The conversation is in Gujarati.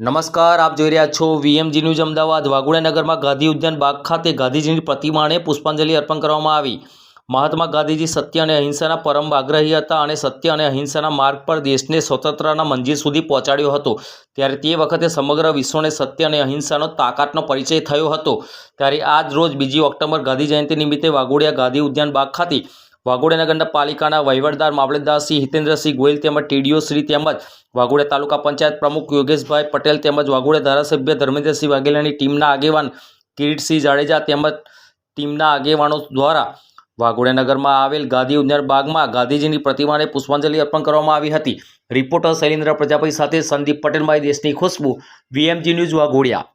નમસ્કાર, આપ જોઈ રહ્યા છો વીએમજી ન્યૂઝ અમદાવાદ. વાઘોડિયાનગરમાં ગાંધી ઉદ્યાન બાગ ખાતે ગાંધીજીની પ્રતિમાને પુષ્પાંજલિ અર્પણ કરવામાં આવી. મહાત્મા ગાંધીજી સત્ય અને અહિંસાના પરમ આગ્રહી હતા અને સત્ય અને અહિંસાના માર્ગ પર દેશને સ્વતંત્રતાના મંજિલ સુધી પહોંચાડ્યો હતો. ત્યારે તે વખતે સમગ્ર વિશ્વને સત્ય અને અહિંસાનો તાકાતનો પરિચય થયો હતો. ત્યારે આજ રોજ બીજી ઓક્ટોબર ગાંધી જયંતિ નિમિત્તે વાઘોડિયા ગાંધી ઉદ્યાન બાગ ખાતે વાઘોડિયા નગરના પાલિકાના વહીવટદાર મામલતદાર શ્રી હિતેન્દ્રસિંહ ગોયલ તેમજ ટીડીઓ શ્રી તેમજ વાઘોડિયા તાલુકા પંચાયત પ્રમુખ યોગેશભાઈ પટેલ તેમજ વાઘોડિયા ધારાસભ્ય ધર્મેન્દ્રસિંહ વાઘેલાની ટીમના આગેવાન કિરીટસિંહ જાડેજા તેમજ ટીમના આગેવાનો દ્વારા વાઘોડિયા નગરમાં આવેલ ગાંધી ઉદ્યાન બાગમાં ગાંધીજીની પ્રતિમાને પુષ્પાંજલિ અર્પણ કરવામાં આવી હતી. રિપોર્ટર શૈલેન્દ્ર પ્રજાપતિ સાથે સંદીપ પટેલ મારી દેશની ખુશ્બુ, વીએમજી ન્યૂઝ વાઘોડિયા.